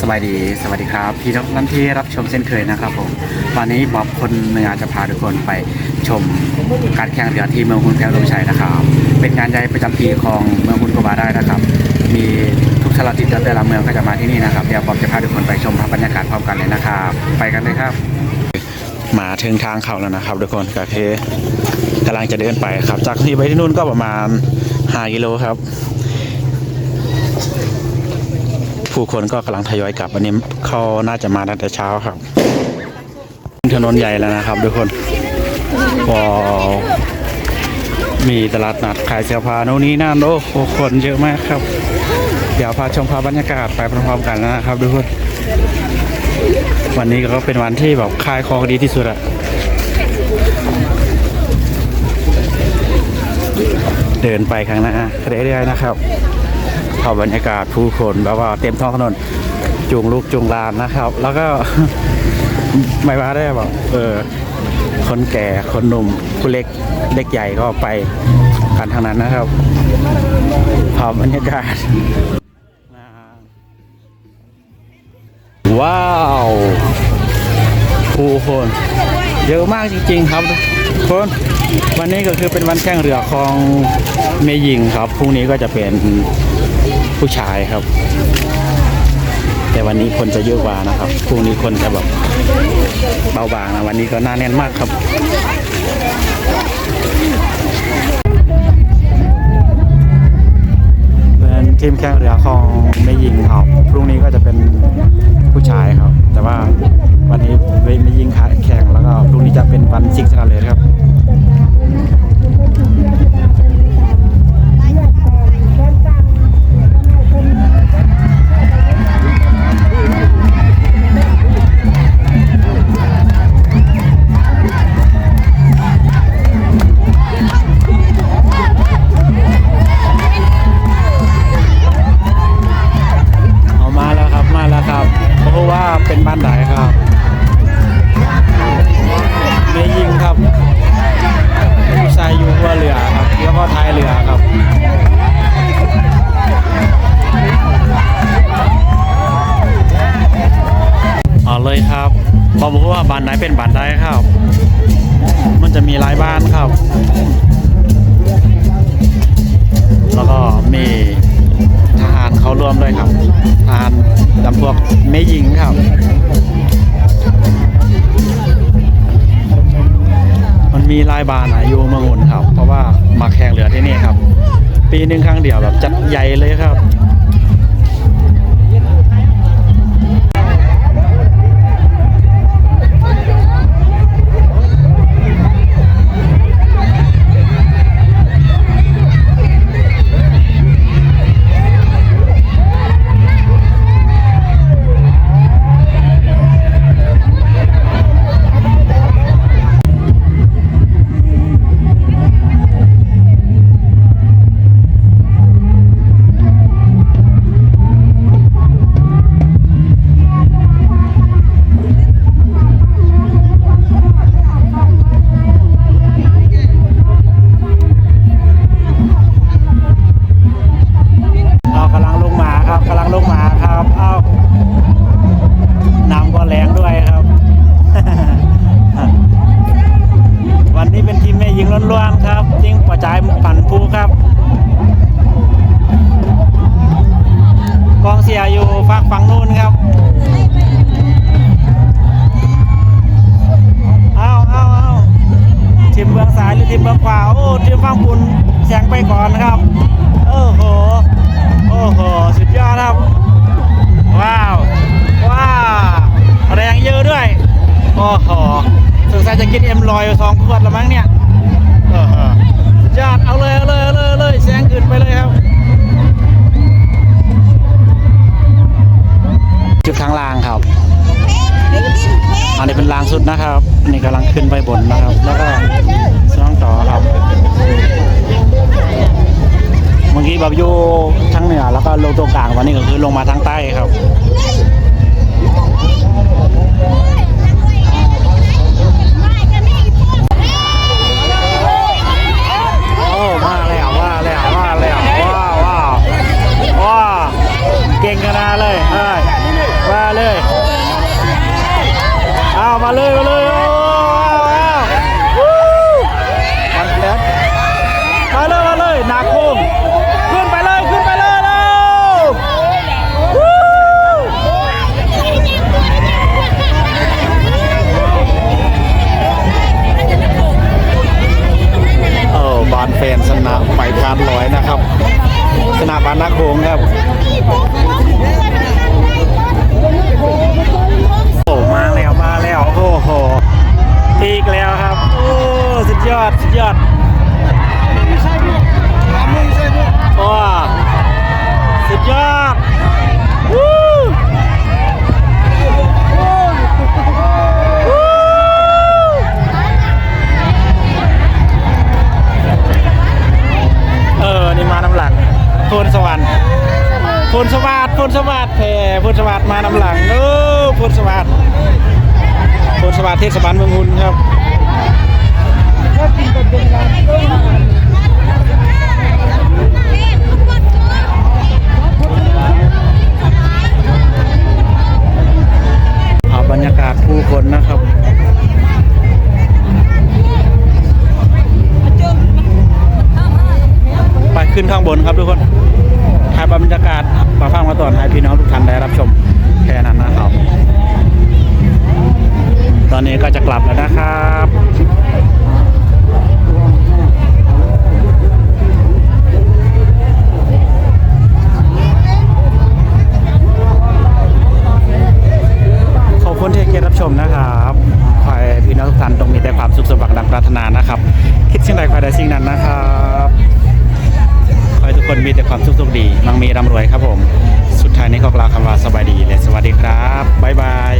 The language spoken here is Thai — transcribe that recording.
สวัสดีสวัสดีครับ พี่น้องท่านที่รับชมเส้นเคยนะครับผมวันนี้บ๊อบคนเหนือจะพาทุกคนไปชมการแข่งเรือที่เมืองคุณแพ้วลงชัยนะครับ เป็นงานใหญ่ประจำปีของเมืองคุณก็ว่าได้นะครับ มีทุกชาติแต่ละเมืองก็จะมาที่นี่นะครับเดี๋ยวบ๊อบจะพาทุกคนไปชมบรรยากาศพร้อมกันเลยนะครับไปกันเลยครับมาถึงทางเขาแล้วนะครับ ทุกคนก็คือกำลังจะเดินไปครับ จากที่ไปที่นู่นก็ประมาณ5กิโลครับ ผู้คนก็กำลังทยอยกลับวันนี้เขาน่าจะมาตั้งแต่เช้าครับ ถนนใหญ่แล้วนะครับทุกคนว้าวมีตลาดนัดขายเสื้อผ้าโน่นนี่นั่นโอ้โหคนเยอะมากครับ เดี๋ยวพาชมภาพบรรยากาศไปพร้อมๆกันนะครับทุกคนวันนี้ก็เป็นวันที่แบบขายของดีที่สุดอะเดินไปข้างหน้าเรื่อยๆนะครับ ภาพบรรยากาศผู้คนแบบว่าเต็มท้องถนนจูงลูกจูงลานนะครับ แล้วก็ไม่ว่าได้แบบเออ คนแก่คนหนุ่มผู้เล็กเด็กใหญ่ก็ไปกันทางนั้นนะครับภาพบรรยากาศว้าวผู้คนเยอะมากจริง ๆ ครับทุกคนวันนี้ก็คือเป็นวันแข่งเรือของเมยิงครับพรุ่งนี้ก็จะเป็น ผู้ชายครับ แต่วันนี้คนจะเยอะกว่านะครับพรุ่งนี้คนจะแบบเบาบางนะวันนี้ก็น่าแน่นมากครับเป็นทีมแข่งเรือของไม่ยิงครับพรุ่งนี้ำพวกไม่ยิงครับ มันมีลายบานอายุมืองอุ่นครับ เพราะว่ามาแข่งเหลือที่นี่ครับ ปีหนึ่งครั้งเดียวแบบจัดใหญ่เลยครับายหรือทีมเบื้องขวาโอ้ทีมฝั่งบุญแซงไปก่อนครับโอ้โหโอ้โหสุดยอดครับ ว้าวว้าวแรงเยอะด้วยโอ้โหสงสัยจะกินเอ็มลอยสองขวดละมั้งเนี่ยเออสุดยอดเอาเลยเอาเลยเอาเลยเอาเลยแซงขึ้นไปเลยครับจุดทางล่างครับอันนี้เป็นรางสุดนะครับ นี่กำลังขึ้นไปบนนะครับ แล้วก็ แบบอยู่ทางเหนือแล้วก็ลงตรงกลางวันนี้ก็คือลงมาทางใต้ครับโอ้มาแล้วมาแล้วมาแล้วว้าวว้าวว้าวเก่งกันนะเลยเฮ้ยมาเลยเอามาเลย นสวรรค์โทนสวัสดิ์โทนสวัสดิ์แผ่โทนสวัสดิ์มาน้ำหลังเออโทนสวัสดิ์โทนสวัสดิ์เทศบาลเมืองหุนครับเอาบรรยากาศผู้คนนะครับไปขึ้นข้างบนครับทุกคน บรรยากาศมาฟังมาตอนให้พี่น้องทุกท่านได้รับชมแค่นั้นนะครับ ตอนนี้ก็จะกลับแล้วนะครับขอบคุณที่ให้เกียรรับชมนะครับขอให้พี่น้องทุกท่านต้องมีแต่ความสุขสมหวังดังปรารถนานะครับ คิดสิ่งใดขอให้ได้สิ่งนั้นนะครับ คนมีแต่ความสุขสุขดีมั่งมีร่ำรวยครับผม สุดท้ายนี้ขอกล่าวคำว่าสบายดีและสวัสดีครับบ๊ายบาย